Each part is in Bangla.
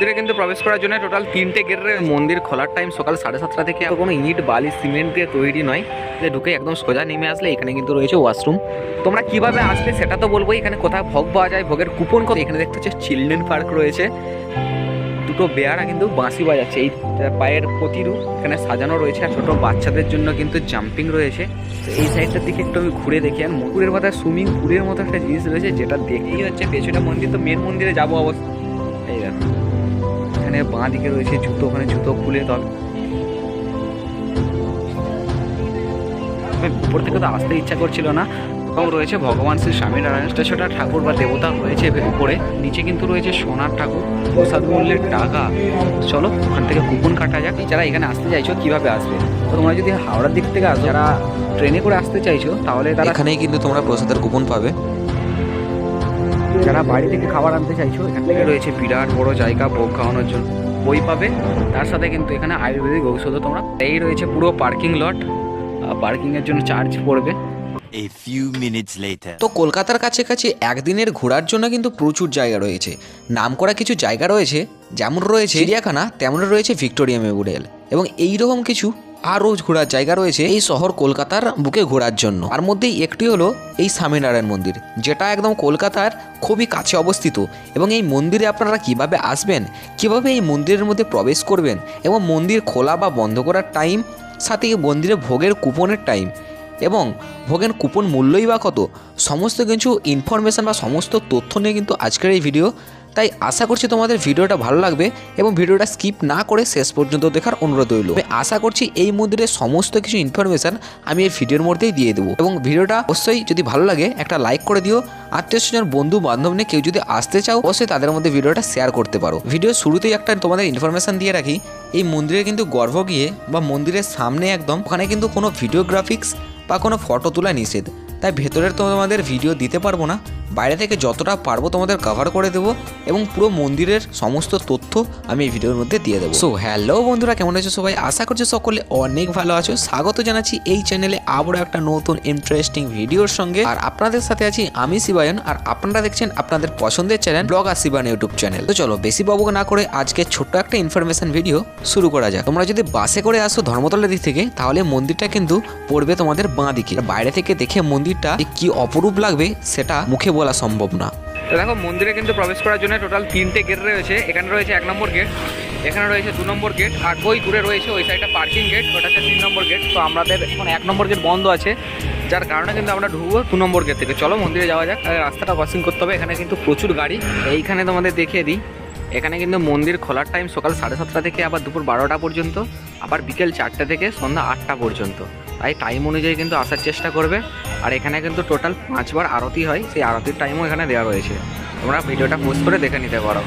মন্দিরে কিন্তু প্রবেশ করার জন্য টোটাল তিনটে গেট রয়েছে মন্দির খোলার টাইম সকাল সাড়ে সাতটা থেকে কোনো ইট, বালি সিমেন্ট দিয়ে তৈরি নয়। যে ঢুকে একদম সোজা নেমে আসলে এখানে কিন্তু রয়েছে ওয়াশরুম তোমরা কীভাবে আসলে সেটা তো বলব এখানে কোথায় ভোগ পাওয়া যায়, ভোগের কুপন কত? এখানে দেখতে হচ্ছে চিলড্রেন পার্ক রয়েছে। দুটো বেয়ারা কিন্তু বাঁশি বাজাচ্ছে। এই পায়ের প্রতিরূপ এখানে সাজানো রয়েছে আর ছোট বাচ্চাদের জন্য কিন্তু জাম্পিং রয়েছে। এই সাইডটার দিকে একটু আমি ঘুরে দেখি। আর মুকুরের মাথায় সুইমিং পুলের মতো একটা জিনিস রয়েছে, যেটা দেখেই হচ্ছে পেছনে মন্দির। তো মেন মন্দিরে যাব অবস্থা এই দেখো এখানে বাঁ দিকে রয়েছে জুতো, ওখানে জুতো খুলে তবে উপর থেকে তো আসতে ইচ্ছা করছিল না। এবং রয়েছে ভগবান শ্রী স্বামীনারায়ণ সেটা ঠাকুর বা দেবতা রয়েছে উপরে। নিচে কিন্তু রয়েছে সোনার ঠাকুর, প্রসাদ মূল্যের টাকা। চলো, ওখান থেকে কুপন কাটা যাক। যারা এখানে আসতে চাইছো, কীভাবে আসবে? তো তোমরা যদি হাওড়ার দিক থেকে আসো, যারা ট্রেনে করে আসতে চাইছো, তাহলে তারা এখানেই কিন্তু তোমরা প্রসাদের কুপন পাবে। যারা বাড়ি থেকে খাবার আনতে চাইছো এখান থেকে রয়েছে বিরাট বড় জায়গা ভোগ খাওয়ানোর জন্য। বই পাবে। তার সাথে কিন্তু এখানে আয়ুর্বেদিক ঔষধও তোমরা এই রয়েছে। পুরো পার্কিং লট পার্কিং এর জন্য চার্জ পড়বে। A few minutes later. তো কলকাতার কাছে কাছে একদিনের ঘোরার জন্য কিন্তু প্রচুর জায়গা রয়েছে। নাম করা কিছু জায়গা রয়েছে যেমন রয়েছে চিড়িয়াখানা তেমন রয়েছে ভিক্টোরিয়া মেমোরিয়াল। এবং এইরকম কিছু আরও ঘোরার জায়গা রয়েছে এই শহর কলকাতার বুকে ঘোরার জন্য। তার মধ্যেই একটি হলো এই স্বামীনারায়ণ মন্দির, যেটা একদম কলকাতার খুবই কাছে অবস্থিত এবং এই মন্দিরে আপনারা কীভাবে আসবেন, কীভাবে এই মন্দিরের মধ্যে প্রবেশ করবেন এবং মন্দির খোলা বা বন্ধ করার টাইম সাথে মন্দিরে ভোগের কুপনের টাইম এবং ভোগের কুপন মূল্যই বা কত, সমস্ত কিছু ইনফরমেশান বা সমস্ত তথ্য নিয়ে কিন্তু আজকের এই ভিডিও তাই আশা করছি তোমাদের ভিডিওটা ভালো লাগবে এবং ভিডিওটা স্কিপ না করে শেষ পর্যন্ত দেখার অনুরোধ রইল। আশা করছি এই মন্দিরের সমস্ত কিছু ইনফরমেশান আমি এই ভিডিওর মধ্যেই দিয়ে দেবো। এবং ভিডিওটা অবশ্যই যদি ভালো লাগে, একটা লাইক করে দিও। আত্মীয় স্বজন, বন্ধু বান্ধব নিয়ে কেউ যদি আসতে চাও, অবশ্যই তাদের মধ্যে ভিডিওটা শেয়ার করতে পারো। ভিডিও শুরুতেই একটা তোমাদের ইনফরমেশান দিয়ে রাখি, এই মন্দিরে কিন্তু গর্ভ গিয়ে বা মন্দিরের সামনে একদম, ওখানে কিন্তু কোনো ভিডিওগ্রাফিক্স বা কোনো ফটো তোলা নিষেধ। তাই ভেতরের তো তোমাদের ভিডিও দিতে পারব না। বাইরে থেকে যতটা পারব তোমাদের কভার করে দেবো এবং পুরো মন্দিরের সমস্ত তথ্য আমি এই ভিডিওর মধ্যে দিয়ে দেবো। সো হ্যালো বন্ধুরা, কেমন আছো সবাই? আশা করছি সকলে অনেক ভালো আছো। স্বাগত জানাচ্ছি এই চ্যানেলে আবারও একটা নতুন ইন্টারেস্টিং ভিডিওর সঙ্গে। আর আপনাদের সাথে আছি আমি শিবায়ন, আর আপনারা দেখছেন আপনাদের পছন্দের চ্যানেল ব্লগ আর শিবান ইউটিউব চ্যানেল তো চলো, বেশি বাবু না করে আজকে ছোট্ট একটা ইনফরমেশন ভিডিও শুরু করা যাক। তোমরা যদি বাসে করে আসো ধর্মতলার দিক থেকে, তাহলে মন্দিরটা কিন্তু পড়বে তোমাদের বাঁ দিকে বাইরে থেকে দেখে মন্দিরটা কি অপরূপ লাগবে, সেটা মুখে বলা সম্ভব না। দেখো, মন্দিরে কিন্তু প্রবেশ করার জন্য টোটাল তিনটে গেট রয়েছে। এখানে রয়েছে এক নম্বর গেট এখানে রয়েছে দু নম্বর গেট আর ওই দূরে রয়েছে ওই সাইডটা পার্কিং গেট ওটা হচ্ছে তিন নম্বর গেট তো আমাদের এখন এক নম্বর গেট বন্ধ আছে, যার কারণে কিন্তু আমরা ঢুকবো দু নম্বর গেট থেকে। চলো, মন্দিরে যাওয়া যাক। রাস্তাটা ক্রসিং করতে হবে, এখানে কিন্তু প্রচুর গাড়ি। এইখানে তোমাদের দেখিয়ে দিই, এখানে কিন্তু মন্দির খোলার টাইম সকাল সাড়ে সাতটা থেকে আবার দুপুর বারোটা পর্যন্ত, আবার বিকেল চারটে থেকে সন্ধ্যা আটটা পর্যন্ত। তাই টাইম অনুযায়ী কিন্তু আসার চেষ্টা করবে। আর এখানে কিন্তু টোটাল পাঁচবার আরতি হয়। সেই আরতির টাইমও এখানে দেওয়া রয়েছে। তোমরা ভিডিওটা পোস্ট করে দেখে নিতে পারো।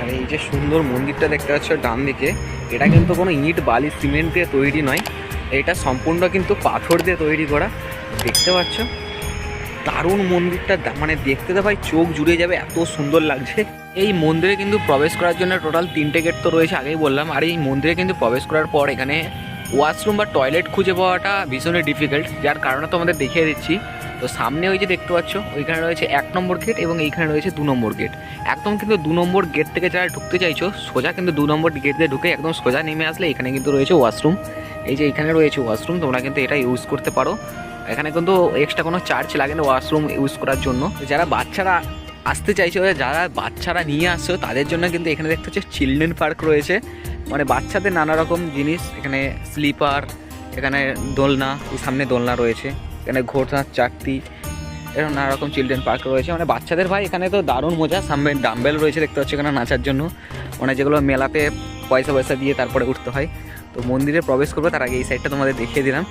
আর এই যে সুন্দর মন্দিরটা দেখতে পাচ্ছ ডান দিকে, এটা কিন্তু কোনো ইট, বালি সিমেন্ট দিয়ে তৈরি নয়। এটা সম্পূর্ণ কিন্তু পাথর দিয়ে তৈরি করা। দেখতে পাচ্ছ? দারুণ মন্দিরটা মানে দেখতে তো ভাই চোখ জুড়ে যাবে, এত সুন্দর লাগছে। এই মন্দিরে কিন্তু প্রবেশ করার জন্য টোটাল তিনটে গেট তো রয়েছে, আগেই বললাম। আর এই মন্দিরে কিন্তু প্রবেশ করার পর এখানে ওয়াশরুম বা টয়লেট খুঁজে পাওয়াটা ভীষণই ডিফিকাল্ট যার কারণে তোমাদের দেখিয়ে দিচ্ছি। তো সামনে ওই যে দেখতে পাচ্ছ, ওইখানে রয়েছে এক নম্বর গেট এবং এইখানে রয়েছে দু নম্বর গেট একদম কিন্তু দু নম্বর গেট থেকে যারা ঢুকতে চাইছো, সোজা কিন্তু দু নম্বর গেট দিয়ে ঢুকে একদম সোজা নেমে আসলে এখানে কিন্তু রয়েছে ওয়াশরুম। এই যে এখানে রয়েছে ওয়াশরুম, তোমরা কিন্তু এটা ইউজ করতে পারো। এখানে কিন্তু এক্সট্রা কোনো চার্জ লাগে না ওয়াশরুম ইউজ করার জন্য। যারা বাচ্চারা আসতে চাইছো, যারা বাচ্চারা নিয়ে আসছো, তাদের জন্য কিন্তু এখানে দেখতে হচ্ছে চিলড্রেন পার্ক রয়েছে। মানে বাচ্চাদের নানা রকম জিনিস, এখানে স্লিপার, এখানে দোলনা সামনে দোলনা রয়েছে, এখানে ঘোড়ার চাকতি, এরকম নানা রকম চিলড্রেন পার্ক রয়েছে। মানে বাচ্চাদের ভাই, এখানে তো দারুণ মজা, সামনে ডাম্বেল রয়েছে, দেখতে পাচ্ছি এখানে নাচার জন্য। মানে যেগুলো মেলাতে পয়সা পয়সা দিয়ে তারপরে উঠতে হয়। তো মন্দিরে প্রবেশ করবে, তার আগে এই সাইডটা তোমাদের দেখিয়ে দিলাম।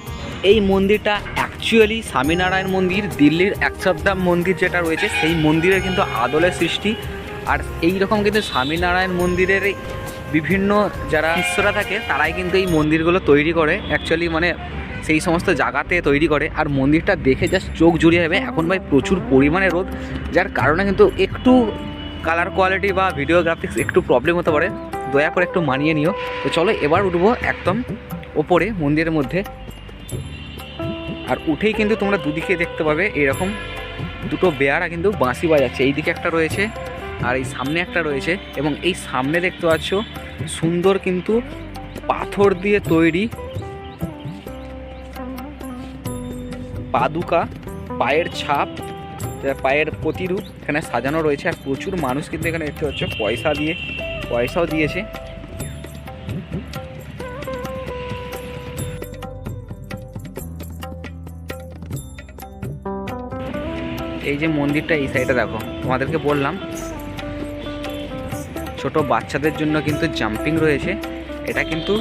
এই মন্দিরটা অ্যাকচুয়ালি স্বামীনারায়ণ মন্দির, দিল্লির একশবধাম মন্দির যেটা রয়েছে, সেই মন্দিরের কিন্তু আদলের সৃষ্টি। আর এই রকম কিন্তু স্বামীনারায়ণ মন্দিরের বিভিন্ন যারা শিষ্যরা থাকে, তারাই কিন্তু এই মন্দিরগুলো তৈরি করে। অ্যাকচুয়ালি মানে সেই সমস্ত জায়গাতে তৈরি করে। আর মন্দিরটা দেখে জাস্ট চোখ জুড়িয়ে যাবে। এখন ভাই প্রচুর পরিমাণে রোদ, যার কারণে কিন্তু একটু কালার কোয়ালিটি বা ভিডিও গ্রাফিক্স একটু প্রবলেম হতে পারে। দয়া করে একটু মানিয়ে নিও। তো চলো এবার উঠবো একদম ওপরে, মন্দিরের মধ্যে। আর উঠেই কিন্তু তোমরা দুদিকে দেখতে পাবে এরকম দুটো বেয়ারা কিন্তু বাঁশি বাজাচ্ছে। এইদিকে একটা রয়েছে। আর এই সামনে একটা রয়েছে এবং এই সামনে দেখতে পাচ্ছ সুন্দর কিন্তু পাথর দিয়ে তৈরি পাদুকা, পায়ের ছাপ পায়ের প্রতিরূপ এখানে সাজানো রয়েছে। আর প্রচুর মানুষ কিন্তু এখানে দেখতে পাচ্ছ, পয়সা দিয়ে, পয়সাও দিয়েছে। এই যে মন্দিরটা এই সাইডে দেখো, তোমাদেরকে বললাম ছোট বাচ্চাদের জন্য কিন্তু জাম্পিং রয়েছে। এটা কিন্তু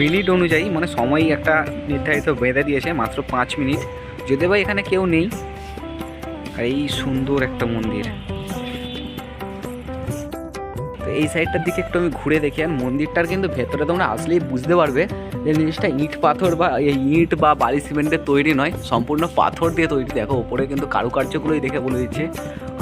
মিনিট অনুযায়ী মানে সময় একটা নির্ধারিত বেঁধে দিয়েছে, মাত্র পাঁচ মিনিট যদিও বা এখানে কেউ নেই। এই সুন্দর একটা মন্দির। তো এই সাইডটার দিকে একটু আমি ঘুরে দেখি, আর মন্দিরটার কিন্তু ভেতরে তোমরা আসলেই বুঝতে পারবে যে জিনিসটা ইট পাথর বা ইট বা বালি সিমেন্টের তৈরি নয়, সম্পূর্ণ পাথর দিয়ে তৈরি। দেখো, ওপরে কিন্তু কারুকার্যগুলোই দেখে বলে দিচ্ছে।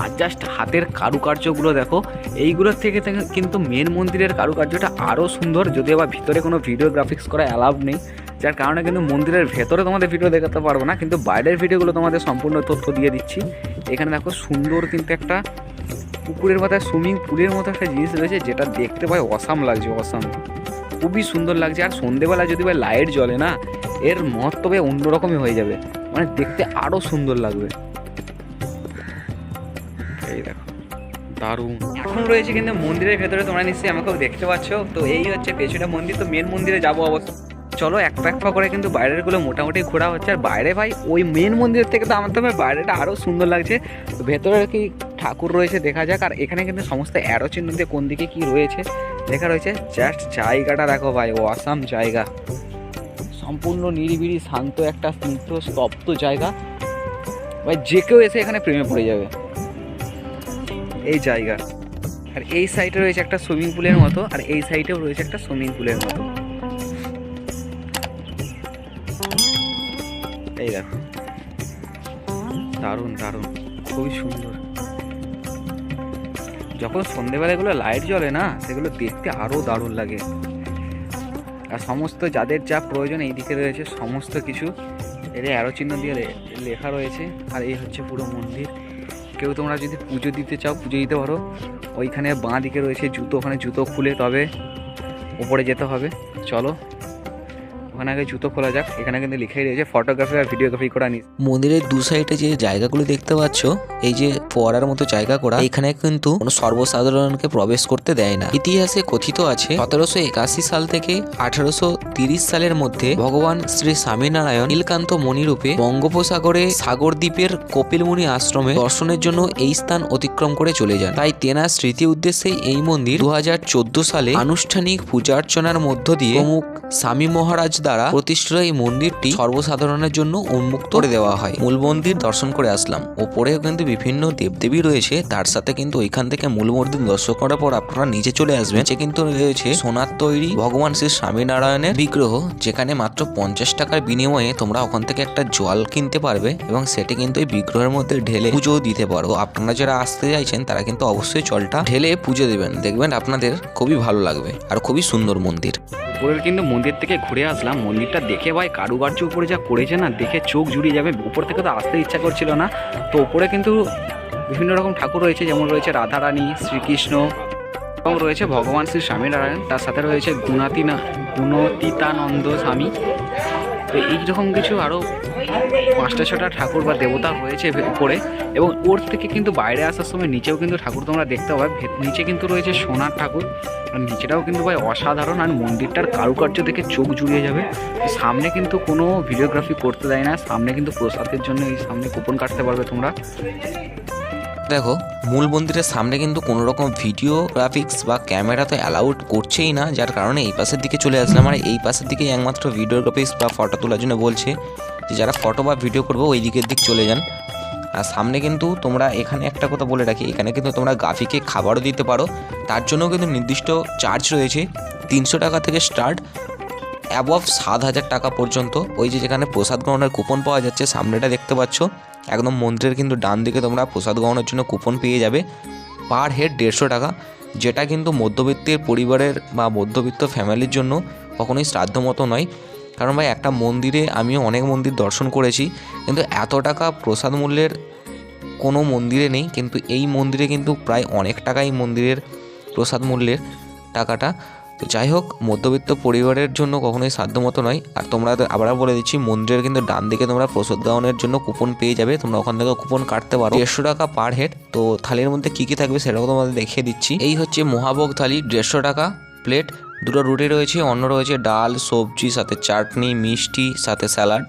আর জাস্ট হাতের কারুকার্যগুলো দেখো, এইগুলোর থেকে কিন্তু মেন মন্দিরের কারুকার্যটা আরও সুন্দর, যদিও বা ভিতরে কোনো ভিডিও গ্রাফিক্স করা অ্যালাউ নেই, যার কারণে কিন্তু মন্দিরের ভেতরে তোমাদের ভিডিও দেখাতে পারব না, কিন্তু বাইরের ভিডিওগুলো তোমাদের সম্পূর্ণ তথ্য দিয়ে দিচ্ছি। এখানে দেখো সুন্দর কিন্তু একটা পুকুরের মাথায় সুইমিং পুলের মতো একটা জিনিস রয়েছে, যেটা দেখতে পাই অসাম লাগছে, অসাম। খুবই সুন্দর লাগছে, আর সন্ধেবেলা যদি ভাই লাইট জ্বলে না, এর মহত্ব অন্যরকমই হয়ে যাবে মানে দেখতে আরও সুন্দর লাগবে। দারুণ। এখন রয়েছে কিন্তু মন্দিরের ভেতরে, তোমরা নিশ্চয়ই আমাকেও দেখতে পাচ্ছ। তো এই হচ্ছে পেছনে মন্দির, তো মেন মন্দিরে যাব অবশ্য। চলো এক পা এক পা করে কিন্তু বাইরেরগুলো মোটামুটি ঘোরা হচ্ছে। আর বাইরে ভাই, ওই মেন মন্দিরের থেকে তো আমার তো বাইরেটা আরও সুন্দর লাগছে। ভেতরে কি ঠাকুর রয়েছে দেখা যাক। আর এখানে কিন্তু সমস্ত অ্যারো চিহ্ন দিয়ে কোন দিকে কি রয়েছে, লেখা রয়েছে জাস্ট জায়গাটা দেখো ভাই ও আসাম জায়গা। সম্পূর্ণ নিরিবিলি, শান্ত একটা, স্নিগ্ধ, স্তব্ধ জায়গা। ভাই, যে কেউ এসে এখানে প্রেমে পড়ে যাবে। এই জায়গা। আর এই সাইডে রয়েছে একটা সুইমিং পুলের মতো, আর এই সাইডেও রয়েছে একটা সুইমিং পুলের মতো। এই দেখো। দারুণ দারুণ। খুবই সুন্দর। যখন সন্ধেবেলা এগুলো লাইট জ্বলে না, সেগুলো দেখতে আরও দারুণ লাগে। আর সমস্ত যাদের যা প্রয়োজন এই দিকে রয়েছে, সমস্ত কিছু। এর অ্যারো চিহ্ন দিয়ে লেখা রয়েছে। আর এই হচ্ছে পুরো মন্দির। কেউ তোমরা যদি পুজো দিতে চাও, পুজো দিতে পারো। ওইখানে বাঁ দিকে রয়েছে জুতো, ওখানে জুতো খুলে তবে ওপরে যেতে হবে। চলো। ওখানে আগে জুতো খোলা যাক। এখানে কিন্তু লিখাই রয়েছে ফটোগ্রাফি আর ভিডিওগ্রাফি করা নিস মন্দিরের দু সাইডে যে জায়গাগুলো দেখতে পাচ্ছ, এই যে ফোয়ারার মতো জায়গা করা, এখানে কিন্তু কোনো সর্বসাধারণকে প্রবেশ করতে দেয় না। ইতিহাসে কথিত আছে, সতেরোশো একাশি সাল থেকে আঠারোশো তিরিশ সালের মধ্যে ভগবান শ্রী স্বামীনারায়ণ নীলকান্ত মণিরূপে বঙ্গোপসাগরে সাগর দ্বীপের কপিলমুনি আশ্রমে দর্শনের জন্য এই স্থান অতিক্রম করে চলে যান। তাই তেনার স্মৃতি উদ্দেশ্যেই এই মন্দির দু হাজার চোদ্দ সালে আনুষ্ঠানিক পূজা অর্চনার মধ্য দিয়ে প্রমুখ স্বামী মহারাজ দ্বারা প্রতিষ্ঠিত এই মন্দিরটি সর্বসাধারণের জন্য উন্মুক্ত করে দেওয়া হয়। মূল মন্দির দর্শন করে আসলাম। ওপরেও কিন্তু বিভিন্ন দেবদেবী রয়েছে। তার সাথে কিন্তু ওইখান থেকে মূল মন্দির দর্শন করার পর আপনারা নিচে চলে আসবেন। নিচে কিন্তু রয়েছে সোনার তৈরি ভগবান শ্রী স্বামীনারায়ণের বিগ্রহ, যেখানে মাত্র পঞ্চাশ টাকার বিনিময়ে তোমরা ওখান থেকে একটা জল কিনতে পারবে এবং সেটি কিন্তু এই বিগ্রহের মধ্যে ঢেলে পুজো দিতে পারো। আপনারা যারা আসতে চাইছেন, তারা কিন্তু অবশ্যই জলটা ঢেলে পুজো দেবেন। দেখবেন আপনাদের খুবই ভালো লাগবে আর খুবই সুন্দর মন্দির। উপরের কিন্তু মন্দির থেকে ঘুরে আসলাম। মন্দিরটা দেখে ভাই কারুকার্য উপরে যা করেছে না, দেখে চোখ জুড়িয়ে যাবে। উপর থেকে তো আসতে ইচ্ছা করছিল না। তো উপরে কিন্তু বিভিন্ন রকম ঠাকুর রয়েছে, যেমন রয়েছে রাধারানী, শ্রীকৃষ্ণ এবং রয়েছে। ভগবান শ্রী স্বামীনারায়ণ, তার সাথে রয়েছে গুণাতিনা গুণতিতানন্দ স্বামী। তো এইরকম কিছু আরও পাঁচটা ছটা ঠাকুর বা দেবতা রয়েছে উপরে, এবং ওর থেকে কিন্তু বাইরে আসার সময় নিচেও কিন্তু ঠাকুর তোমরা দেখতে পাবে। নিচে কিন্তু রয়েছে সোনার ঠাকুর, আর নিচেটাও কিন্তু ভাই অসাধারণ, আর মন্দিরটার কারুকার্য দেখে চোখ জুড়িয়ে যাবে। সামনে কিন্তু কোনো ভিডিওগ্রাফি করতে দেয় না, সামনে কিন্তু প্রসাদের জন্য এই সামনে কুপন কাটতে পারবে তোমরা। দেখো, মূল মন্দিরের সামনে কিন্তু কোনো রকম ভিডিও গ্রাফিক্স বা ক্যামেরা তো অ্যালাউড করছেই না, যার কারণে এই পাশের দিকে চলে আসলাম। আর এই পাশের দিকেই একমাত্র ভিডিও গ্রাফিক্স বা ফটো তোলার জন্য বলছে। যারা ফটো বা ভিডিও করবে, ওই দিকের দিক চলে যান। আর সামনে কিন্তু তোমরা এখানে একটা কথা বলে রাখি, এখানে কিন্তু তোমরা গাফিকে খাবারও দিতে পারো। তার জন্য কিন্তু নির্দিষ্ট চার্জ রয়েছে, তিনশো টাকা থেকে স্টার্ট অ্যাবভ সাত হাজার টাকা পর্যন্ত। ওই যে যেখানে প্রসাদ গ্রহণের কুপন পাওয়া যাচ্ছে, সামনেটা দেখতে পাচ্ছ। একদম মন্দিরের কিন্তু ডান দিকে তোমরা প্রসাদ গ্রহণের জন্য কুপন পেয়ে যাবে পার হেড দেড়শো টাকা। যেটা কিন্তু মধ্যবিত্তের পরিবারের বা মধ্যবিত্ত ফ্যামিলির জন্য কখনোই শ্রাদ্ধ মতো নয়। কারণ ভাই, একটা মন্দিরে আমিও অনেক মন্দির দর্শন করেছি, কিন্তু এত টাকা প্রসাদ মূল্যের কোনো মন্দিরে নেই, কিন্তু এই মন্দিরে কিন্তু প্রায় অনেক টাকাই মন্দিরের প্রসাদ মূল্যের টাকাটা। তো যাই হোক, মধ্যবিত্ত পরিবারের জন্য কখনোই সাধ্যমতো নয়। আর তোমরা তো আবারও বলে দিচ্ছি, মন্দিরের কিন্তু ডান দিকে তোমরা প্রসাদ গ্রহণের জন্য কুপন পেয়ে যাবে। তোমরা ওখান থেকে কুপন কাটতে পারো। দেড়শো টাকা পার হেড তো থালির মধ্যে কী কী থাকবে সেটাও তোমাদের দেখিয়ে দিচ্ছি। এই হচ্ছে মহাভোগ থালি, দেড়শো টাকা প্লেট দুটো রুটি রয়েছে, অন্য রয়েছে ডাল, সবজি, সাথে চাটনি, মিষ্টি, সাথে স্যালাড।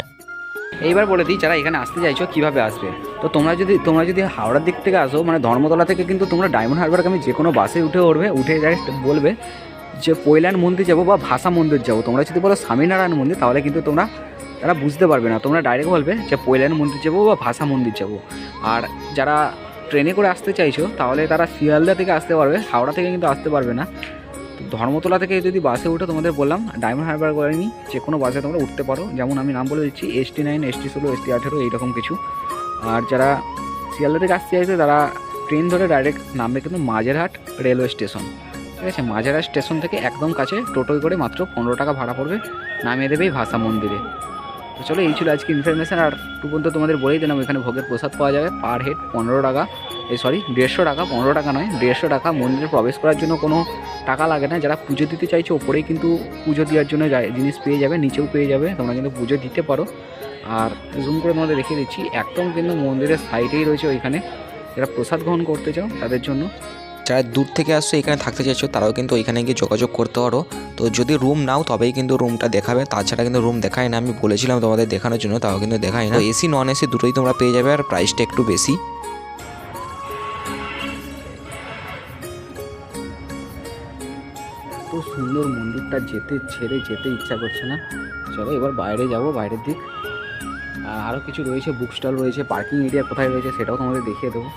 এইবার বলে দিই, যারা এখানে আসতে চাইছো, কীভাবে আসবে? তো তোমরা যদি তোমরা যদি হাওড়ার দিক থেকে আসো মানে ধর্মতলা থেকে কিন্তু তোমরা ডায়মন্ড হারবারকে আমি যে কোনো বাসে উঠে উঠবে উঠে জাস্ট বলবে যে পৈলান মন্দির যাব বা ভাষা মন্দির যাব। তোমরা যদি বলো স্বামীনারায়ণ মন্দির, তাহলে কিন্তু তোমরা, তারা বুঝতে পারবে না। তোমরা ডাইরেক্ট বলবে যে পৈলান মন্দির যাব বা ভাষা মন্দির যাব। আর যারা ট্রেনে করে আসতে চাইছো, তাহলে তারা শিয়ালদা থেকে আসতে পারবে, হাওড়া থেকে কিন্তু আসতে পারবে না। ধর্মতলা থেকে যদি বাসে উঠে তোমাদের বললাম ডায়মন্ড হারবার করে নি যে কোনো বাসে তোমরা উঠতে পারো। যেমন আমি নাম বলে দিচ্ছি S T nine S T ষোলো এস টি আঠেরো, এইরকম কিছু। আর যারা শিয়ালদা থেকে আসতে চাইছে, তারা ট্রেন ধরে ডাইরেক্ট নামবে কিন্তু মাঝেরহাট রেলওয়ে স্টেশন ঠিক আছে? মাঝেরহাট স্টেশন থেকে একদম কাছে টোটোয় করে মাত্র পনেরো টাকা ভাড়া পড়বে। নামিয়ে দেবে এই ভাষা মন্দিরে। তো চলো, এই ছিল আজকে ইনফরমেশান আর টু পর্যন্ত তোমাদের বলেই দিলাম, এখানে ভোগের প্রসাদ পাওয়া যাবে। পার হেড পনেরো টাকা। সরি দেড়শো টাকা, পনেরো টাকা নয়, দেড়শো টাকা মন্দিরে প্রবেশ করার জন্য কোনো টাকা লাগে না। যারা পুজো দিতে চাইছো, ওপরেই কিন্তু পুজো দেওয়ার জন্য জিনিস পেয়ে যাবে, নিচেও পেয়ে যাবে, তোমরা কিন্তু পুজো দিতে পারো। আর জুম করে তোমাদের দেখিয়ে দিচ্ছি, একদম কিন্তু মন্দিরের সাইডেই রয়েছে ওইখানে। যারা প্রসাদ গ্রহণ করতে চাও, তাদের জন্য। যারা দূর থেকে আসছো, এখানে থাকতে চাইছো, তারাও কিন্তু ওইখানে গিয়ে যোগাযোগ করতে পারো। তো যদি রুম নাও, তবেই কিন্তু রুমটা দেখাবে। তাছাড়া কিন্তু রুম দেখায় না, আমি বলেছিলাম তোমাদের দেখানোর জন্য, তাও কিন্তু দেখায় না। এসি নন এসি দুটোই তোমরা পেয়ে যাবে, আর প্রাইসটা একটু বেশি। সুন্দর মন্দিরটা যেতে ছেড়ে যেতে ইচ্ছা করছে না। চলো এবার বাইরে যাব, বাইরের দিক। আর আরও কিছু রয়েছে বুক স্টল রয়েছে পার্কিং এরিয়া কোথায় রয়েছে সেটাও তোমাদের দেখিয়ে দেবো।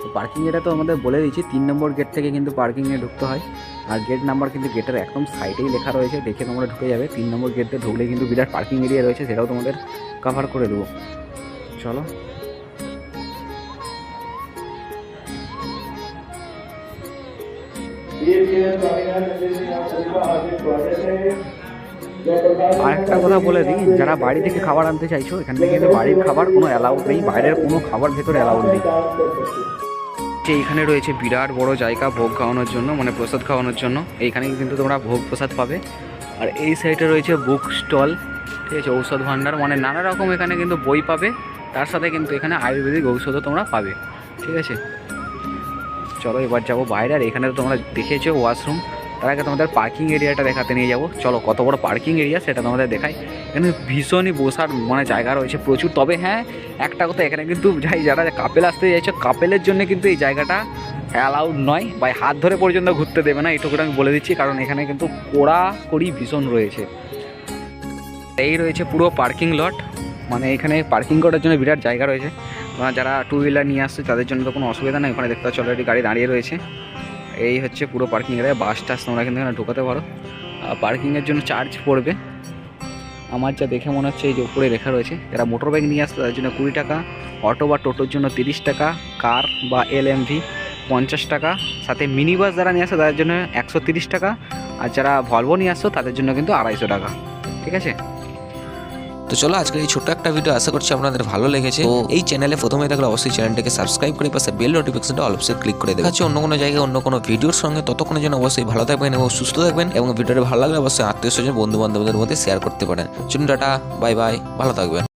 তো পার্কিং এরিয়া তো আমাদের বলে দিচ্ছি তিন নম্বর গেট থেকে কিন্তু পার্কিংয়ে ঢুকতে হয়। আর গেট নাম্বার কিন্তু গেটের একদম সাইডেই লেখা রয়েছে, দেখে তোমরা ঢুকে যাবে। তিন নম্বর গেটে ঢুকলে কিন্তু বিরাট পার্কিং এরিয়া রয়েছে, সেটাও তোমাদের কভার করে দেবো। চলো। আর একটা কথা বলে দিই, যারা বাড়ি থেকে খাবার আনতে চাইছো, এখান থেকে কিন্তু বাড়ির খাবার কোনো অ্যালাউড নেই, বাইরের কোনো খাবার ভেতরে অ্যালাউড নেই। যে এখানে রয়েছে বিরাট বড় জায়গা ভোগ খাওয়ানোর জন্য মানে প্রসাদ খাওয়ানোর জন্য, এইখানে কিন্তু তোমরা ভোগ প্রসাদ পাবে। আর এই সাইডে রয়েছে বুক স্টল, ঠিক আছে, ঔষধ ভাণ্ডার মানে নানা রকম এখানে কিন্তু বই পাবে, তার সাথে কিন্তু এখানে আয়ুর্বেদিক ঔষধও তোমরা পাবে, ঠিক আছে। চলো, এবার যাব বাইরে, আর এখানে তো তোমরা দেখেছ ওয়াশরুম তার আগে তোমাদের পার্কিং এরিয়াটা দেখাতে নিয়ে যাব। চলো, কত বড় পার্কিং এরিয়া সেটা তোমাদের দেখাই। এখানে ভীষণই বসার মানে জায়গা রয়েছে প্রচুর। তবে হ্যাঁ একটা কথা, এখানে কিন্তু যাই, যারা কাপেল আসতে চাইছো কাপেলের জন্য কিন্তু এই জায়গাটা অ্যালাউড নয়। বা হাত ধরে পর্যন্ত ঘুরতে দেবে না, এটুকুটা আমি বলে দিচ্ছি, কারণ এখানে কিন্তু কোড়া কড়ি ভীষণ রয়েছে। এই রয়েছে পুরো পার্কিং লট মানে এখানে পার্কিং করার জন্য বিরাট জায়গা রয়েছে। যারা টু হুইলার নিয়ে আসছে, তাদের জন্য তো কোনো অসুবিধা নেই। ওখানে দেখতে পাচ্ছ অলরেডি গাড়ি দাঁড়িয়ে রয়েছে। এই হচ্ছে পুরো পার্কিং এরিয়া বাস টাস তোমরা কিন্তু এখানে ঢোকাতে পারো। আর পার্কিংয়ের জন্য চার্জ পড়বে। আমার যা দেখে মনে হচ্ছে, এই যে উপরে লেখা রয়েছে, যারা মোটর বাইক নিয়ে আসছে, তাদের জন্য কুড়ি টাকা। অটো বা টোটোর জন্য তিরিশ টাকা। কার বা এল এম ভি পঞ্চাশ টাকা। সাথে মিনি বাস যারা নিয়ে আসছে তাদের জন্য একশো তিরিশ টাকা। আর যারা ভলভো নিয়ে আসছো, তাদের জন্য কিন্তু আড়াইশো টাকা। ঠিক আছে? তো চলো আজকের এই ছোট্ট একটা ভিডিও আশা করছি আপনাদের ভালো লেগেছে। তো এই চ্যানেলে প্রথমে থাকলে অবশ্যই চ্যানেলটাকে সাবস্ক্রাইব করে পাশে বেল নোটিফিকেশনটা অবশ্যই ক্লিক করে দেবেন। অন্য কোনো জায়গায় অন্য কোনো ভিডিওর সঙ্গে। ততক্ষণের জন্য অবশ্যই ভালো থাকবেন এবং সুস্থ থাকবেন এবং ভিডিওটা ভালো লাগলে অবশ্যই আত্মীয় স্বজন বন্ধু বান্ধবদের মধ্যে শেয়ার করতে পারেন। চুন টাটা বাই বাই ভালো থাকবেন।